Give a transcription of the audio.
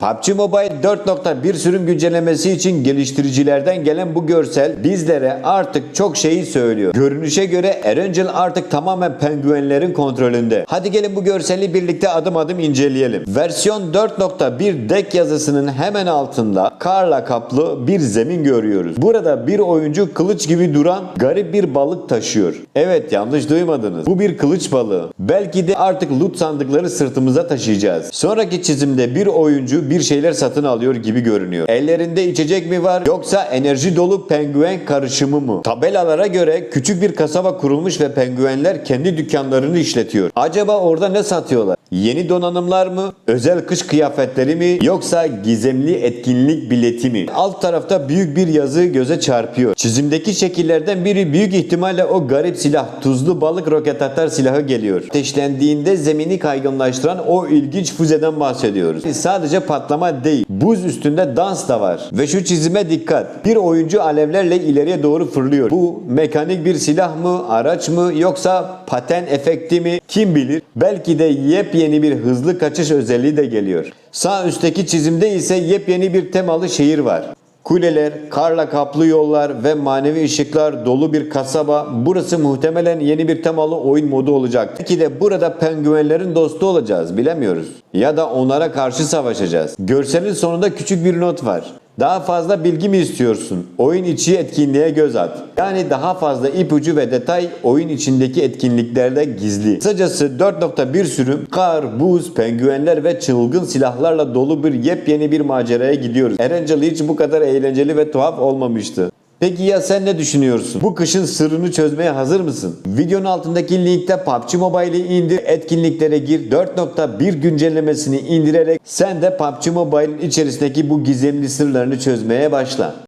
PUBG Mobile 4.1 sürüm güncellemesi için geliştiricilerden gelen bu görsel bizlere artık çok şeyi söylüyor. Görünüşe göre Erangel artık tamamen penguenlerin kontrolünde. Hadi gelin bu görseli birlikte adım adım inceleyelim. Versiyon 4.1 deck yazısının hemen altında karla kaplı bir zemin görüyoruz. Burada bir oyuncu kılıç gibi duran garip bir balık taşıyor. Evet yanlış duymadınız. Bu bir kılıç balığı. Belki de artık loot sandıkları sırtımıza taşıyacağız. Sonraki çizimde bir oyuncu bir şeyler satın alıyor gibi görünüyor. Ellerinde içecek mi var yoksa enerji dolu penguen karışımı mı? Tabelalara göre küçük bir kasaba kurulmuş ve penguenler kendi dükkanlarını işletiyor. Acaba orada ne satıyorlar? Yeni donanımlar mı? Özel kış kıyafetleri mi? Yoksa gizemli etkinlik bileti mi? Alt tarafta büyük bir yazı göze çarpıyor. Çizimdeki şekillerden biri büyük ihtimalle o garip silah, tuzlu balık roket atar silahı geliyor. Ateşlendiğinde zemini kaygınlaştıran o ilginç füzeden bahsediyoruz. Sadece patlama değil, buz üstünde dans da var. Ve şu çizime dikkat. Bir oyuncu alevlerle ileriye doğru fırlıyor. Bu mekanik bir silah mı, araç mı yoksa paten efekti mi? Kim bilir? Belki de yepyeni bir hızlı kaçış özelliği de geliyor. Sağ üstteki çizimde ise yepyeni bir temalı şehir var. Kuleler, karla kaplı yollar ve manevi ışıklar dolu bir kasaba. Burası muhtemelen yeni bir temalı oyun modu olacak. Belki de burada penguenlerin dostu olacağız bilemiyoruz. Ya da onlara karşı savaşacağız. Görselin sonunda küçük bir not var. Daha fazla bilgi mi istiyorsun? Oyun içi etkinliğe göz at. Yani daha fazla ipucu ve detay oyun içindeki etkinliklerde gizli. Kısacası 4.1 sürüm kar, buz, penguenler ve çılgın silahlarla dolu bir yepyeni bir maceraya gidiyoruz. Erangel hiç bu kadar eğlenceli ve tuhaf olmamıştı. Peki ya sen ne düşünüyorsun? Bu kışın sırrını çözmeye hazır mısın? Videonun altındaki linkte PUBG Mobile'i indir, etkinliklere gir, 4.1 güncellemesini indirerek sen de PUBG Mobile'in içerisindeki bu gizemli sırlarını çözmeye başla.